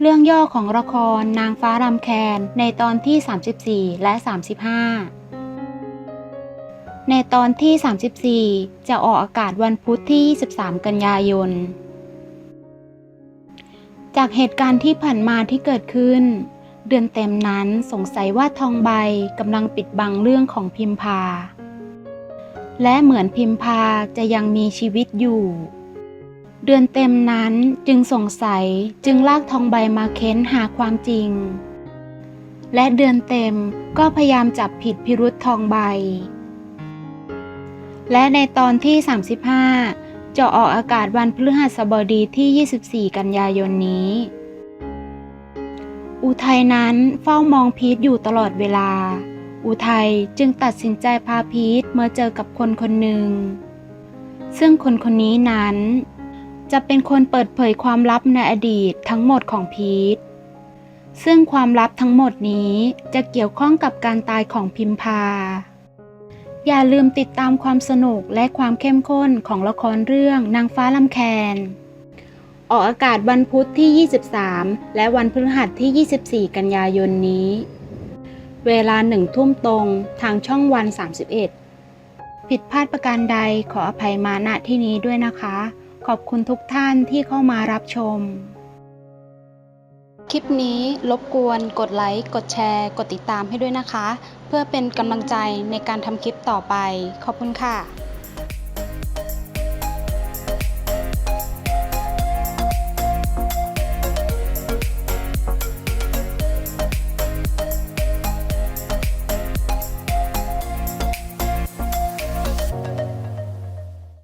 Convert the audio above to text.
เรื่องย่อของละครนางฟ้ารำแคนในตอนที่ 34 และ 35 ในตอนที่ 34 จะออกอากาศวันพุธที่ 23 กันยายน จากเหตุการณ์ที่ผ่านมาที่เกิดขึ้น เดือนเต็มนั้นสงสัยว่าทองใบกำลังปิดบังเรื่องของพิมพา และเหมือนพิมพาจะยังมีชีวิตอยู่ เดือนเต็มนั้นจึงสงสัยจึงลากทองใบมาเค้นหาความจริง และเดือนเต็มก็พยายามจับผิดพิรุษทองใบ และในตอนที่ 35 จะออกอากาศวันพฤหัสบดีที่ 24 กันยายนนี้ อุทัยนั้นเฝ้ามองพีทอยู่ตลอดเวลา อุทัยจึงตัดสินใจพาพีทมาเจอกับคนคนหนึ่ง ซึ่งคนคนนี้นั้น จะเป็นคนเปิดเผยความลับในอดีตทั้งหมดของพีท ซึ่งความลับทั้งหมดนี้จะเกี่ยวข้องกับการตายของพิมพา อย่าลืมติดตามความสนุกและความเข้มข้นของละครเรื่องนางฟ้าลำแคนออกอากาศวันพุธที่ 23 และวันพฤหัสที่ 24 กันยายนนี้ เวลาหนึ่งทุ่มตรงทางช่องวัน 31 ผิดพลาดประการใดขออภัยมาณที่นี้ด้วยนะคะ ขอบคุณทุกท่านที่เข้ามารับชม คลิปนี้รบกวนกดไลค์ กดแชร์ กดติดตามให้ด้วยนะคะ เพื่อเป็นกำลังใจในการทำคลิปต่อไป ขอบคุณค่ะ